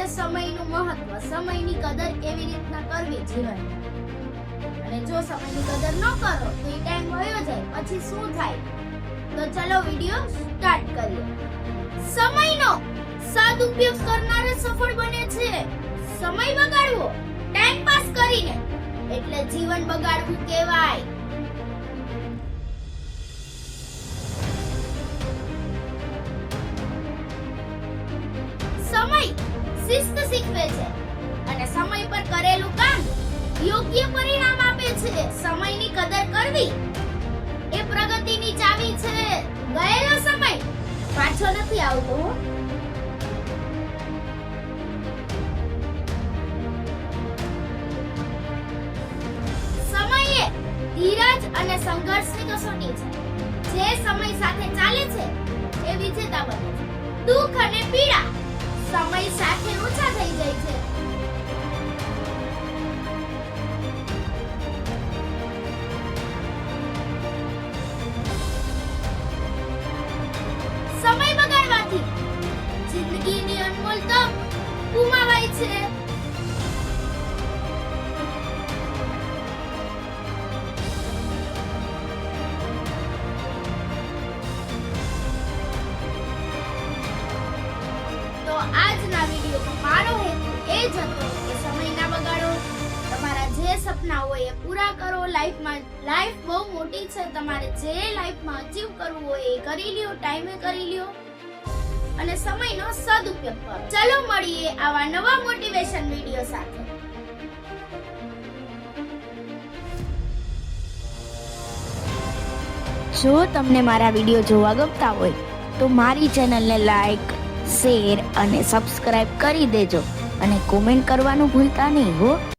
છે સમયનું મહત્વ. સમયની કદર કેવી રીતના કરવી જીવન. અને જો સમયની કદર ન કરો, તો એ ટાઈમ વયો જાય. પછી શું થાય? તો ચલો વિડિયો સ્ટાર્ટ કરીએ. સમયનો સદુપયોગ કરનાર સફળ બને છે. સમય બગાડવો. ટાઈમ પાસ કરીને. એટલે જીવન બગાડવું કહેવાય. શિસ્ત શીખવે છે. અને સમય પર કરેલું કામ યોગ્ય પરિણામ આપે છે. સમયની કદર કરવી એ પ્રગતિની ચાવી છે. ગયેલો સમય પાછો નથી આવતો. સમયે ધીરજ અને સંઘર્ષની કસોટી છે. જે સમય સાથે ચાલે છે, એ વિજેતા બને છે. દુઃખ અને પીડા ગુમાવાય તો આજના વીડિયો મારો હેતુ એ જ હતો કે સમય ના બગાડો. તમારા જે સપના હોય એ પૂરા કરો. લાઈફમાં લાઈફ બહુ મોટી છે. તમારે જે લાઈફમાં અચીવ કરવું હોય એ કરી લ્યો ટાઈમે કરી લ્યો. અને સમયનો સદુપયોગ કરો. ચલો મળીએ આવા નવા મોટિવેશન વીડિયો સાથે. જો તમને મારા વીડિયો જોવા ગમતા હોય, તો મારી ચેનલને લાઈક શેર અને સબસ્ક્રાઇબ કરી દેજો અને કોમેન્ટ કરવાનું ભૂલતા નહીં હો.